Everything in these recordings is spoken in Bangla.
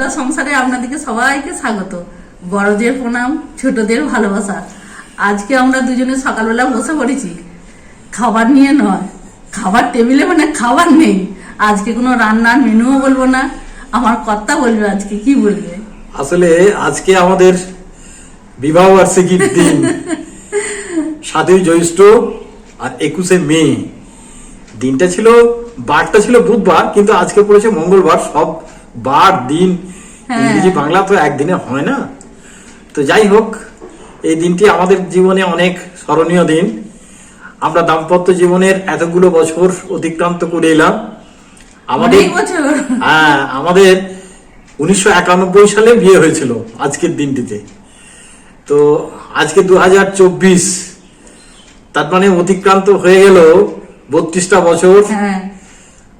শীতলা সংসারে আপনাদেরকে সবাইকে স্বাগত। বড়দের প্রণাম, ছোটদের ভালোবাসা। আজকে আমরা দুজনে সকালবেলা বসে পড়েছি। খাবার নিয়ে নয়, খাবার টেবিলে মানে খাবার নেই। আজকে কোনো রান্নার মেনুও বলব না। আমার কর্তা বলবে আজকে, কি বলবে? আসলে আজকে আমাদের বিবাহ বার্ষিকীর দিন। সাতই জ্যৈষ্ঠ আর একুশে মে। দিনটা ছিল, বারটা ছিল বুধবার, কিন্তু আজকে পড়েছে মঙ্গলবার, সব বার দিন হ্যাঁ। ইংরেজি বাংলা তো একদিনে হয় না। তো যাই হোক এই দিনটি আমাদের জীবনে অনেক স্মরণীয় দিন। আমরা দাম্পত্য জীবনের এতগুলো বছর অতিক্রান্ত করে এলাম। আমাদের হ্যাঁ আমাদের উনিশশো একানব্বই সালে বিয়ে হয়েছিল আজকের দিনটিতে। তো আজকে দু হাজার চব্বিশ তার মানে অতিক্রান্ত হয়ে গেল বত্রিশটা বছর। হ্যাঁ।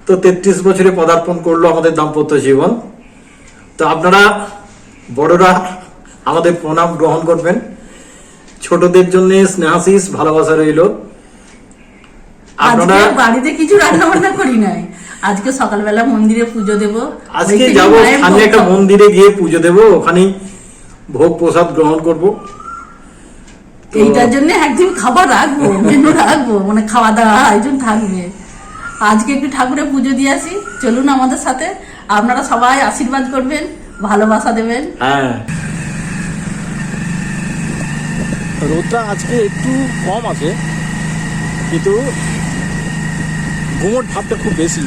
তো তেত্রিশ বছরে পদার্পণ করল আমাদের দাম্পত্য জীবন। তো আপনারা বড়রা আমাদের প্রণাম গ্রহণ করবেন। ছোটদের জন্য স্নেহাশিস ভালোবাসা রইল। আপনারা বাড়িতে কিছু রান্না বান্না করি নাই। আজকে সকালবেলা মন্দিরে পুজো দেব। আজকে যাব একটা মন্দিরে গিয়ে পুজো দেব ওখানেই ভোগ প্রসাদ গ্রহণ করব। এইটার জন্য একদিন খাবার রাখব রাখব মানে খাওয়া দাওয়া আয়োজন থাকবে। আজকে একটু ঠাকুরে পুজো দিয়ে আসি। চলুন আমাদের সাথে। আপনারা সবাই আশীর্বাদ করবেন ভালোবাসা দেবেন। হ্যাঁ। রোদটা আজকে একটু কম আছে কিন্তু গুমট ভাবটা খুব বেশি।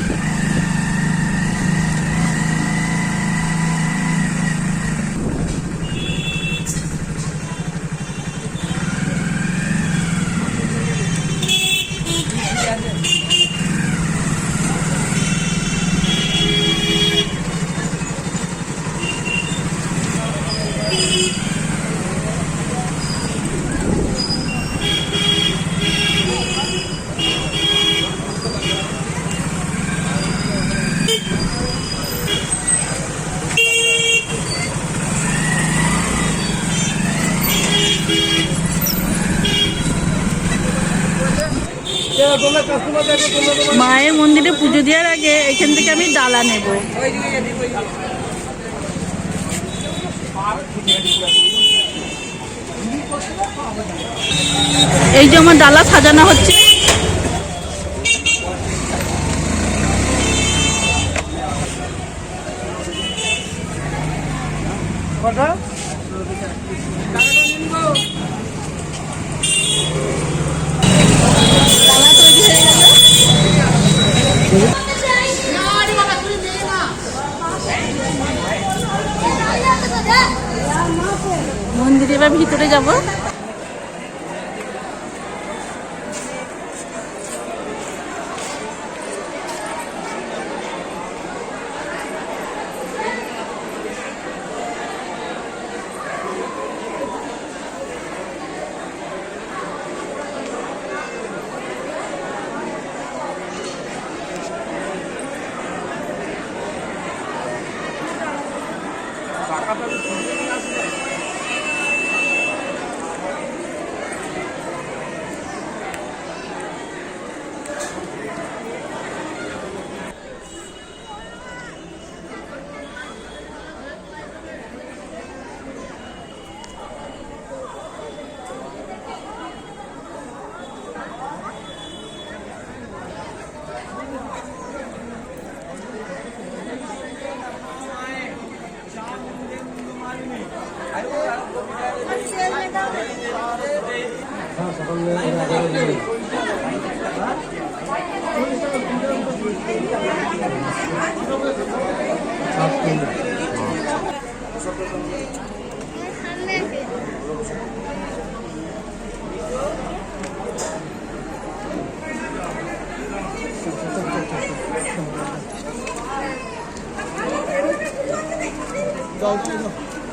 মায়ের মন্দিরে পুজো দেওয়ার আগে এখান থেকে আমি ডালা নেব। এই যে আমার ডালা সাজানো হচ্ছে। মন্দিরে বা ভিতরে যাব। আপনাদের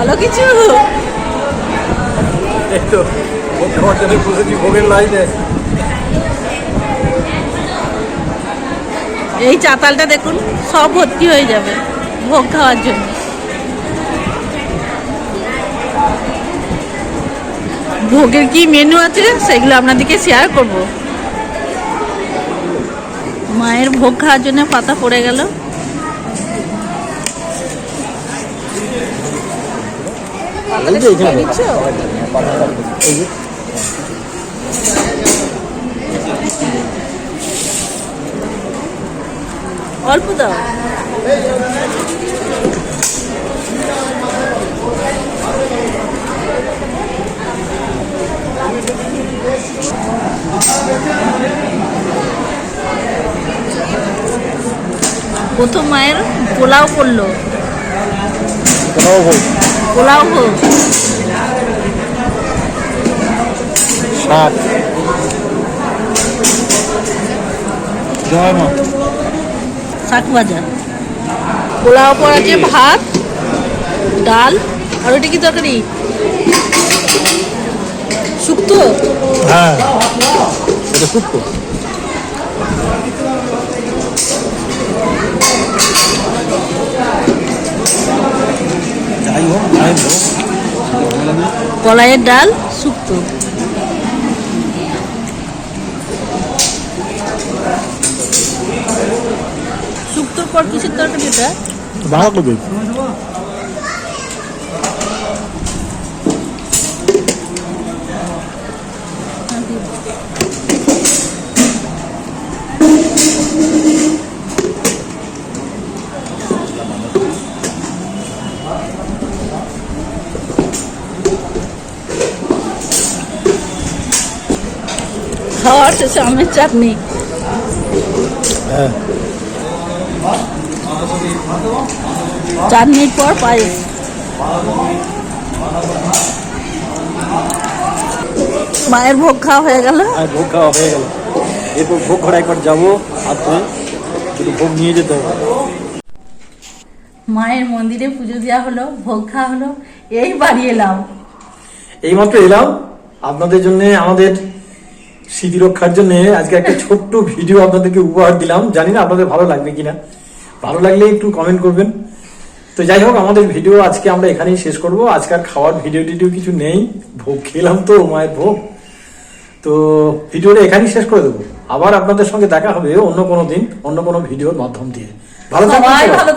বলো কিছু? এই তো ভোগের লাইনে এই চাতালটা দেখুন সব ভর্তি হয়ে যাবে ভোগ খাওয়ার জন্য। ভোগের কি মেনু আছে? সেগুলো আপনাদেরকে শেয়ার করব। মায়ের ভোগ খাওয়ার জন্য পাতা পড়ে গেল। এই যে এখানে অল্প দাও। প্রথম মায়ের পোলাও করল। হোক পোলাও হোক। শাক শাক ভাজা। পোলাও পর আছে ভাত ডাল আর ওইটা কি তরকারি? শুক্তো? হ্যাঁ এটা শুক্তো। যাই হোক যাই হোক। কলাইয়ের ডাল শুক্তো। শুক্তোর পর কিসের তরকারি এটা বাঁধাকপি। আমের চাটনি হ্যাঁ চাটনির পর পায়েস। মায়ের ভোগ খাওয়া হয়ে গেল। আর ভোগ খাওয়া হয়ে গেল। এরপর ভোগ ঘরে একবার যাব আর শুধু ভোগ নিয়ে যেতে হবে। মায়ের মন্দিরে পুজো দেওয়া হলো ভোগ খাওয়া হলো এই বাড়ি এলাম। এইমাত্র এলাম। আপনাদের জন্য আমাদের স্মৃতি রক্ষার জন্য আজকে একটা ছোট্ট ভিডিও আপনাদেরকে উপহার দিলাম। জানি না আপনাদের ভালো লাগবে কিনা। ভালো লাগলে একটু কমেন্ট করবেন। তো যাই হোক আমাদের ভিডিও আজকে আমরা এখানেই শেষ করব। আজকাল খাওয়ার ভিডিও টিডিও কিছু নেই। ভোগ খেলাম তো মায়ের ভোগ। তো ভিডিওটা এখানেই শেষ করে দেবো। আবার আপনাদের সঙ্গে দেখা হবে অন্য কোনো দিন অন্য কোনো ভিডিওর মাধ্যম দিয়ে। ভালো থাকবেন। ভালো